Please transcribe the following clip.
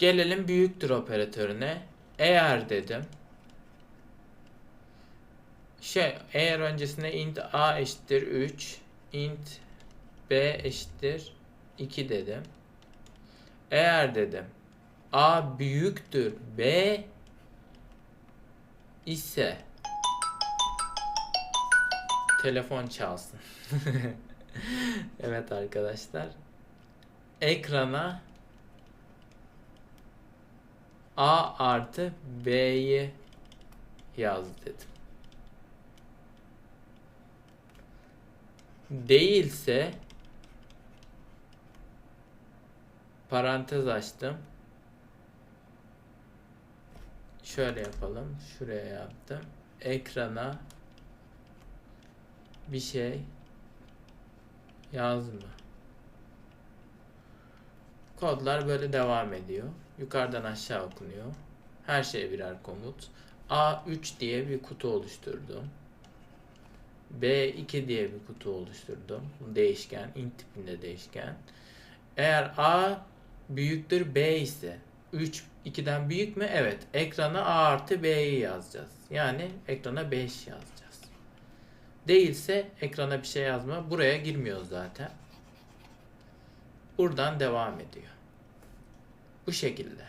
Gelelim büyüktür operatörüne. Eğer dedim. Şey eğer öncesine int a eşittir 3 int b eşittir 2 dedim. Eğer dedim a büyüktür b ise telefon çalsın. evet arkadaşlar. Ekrana A artı B'yi yaz dedim. Değilse parantez açtım. Şöyle yapalım. Şuraya yaptım. Ekrana bir şey yazma. Kodlar böyle devam ediyor. Yukarıdan aşağı okunuyor. Her şey birer komut. A3 diye bir kutu oluşturdum. B2 diye bir kutu oluşturdum. Değişken, int tipinde değişken. Eğer A büyüktür B ise 3 2'den büyük mü? Evet. Ekrana A artı B'yi yazacağız. Yani ekrana 5 yazacağız. Değilse ekrana bir şey yazma. Buraya girmiyor zaten. Buradan devam ediyor. Bu şekilde.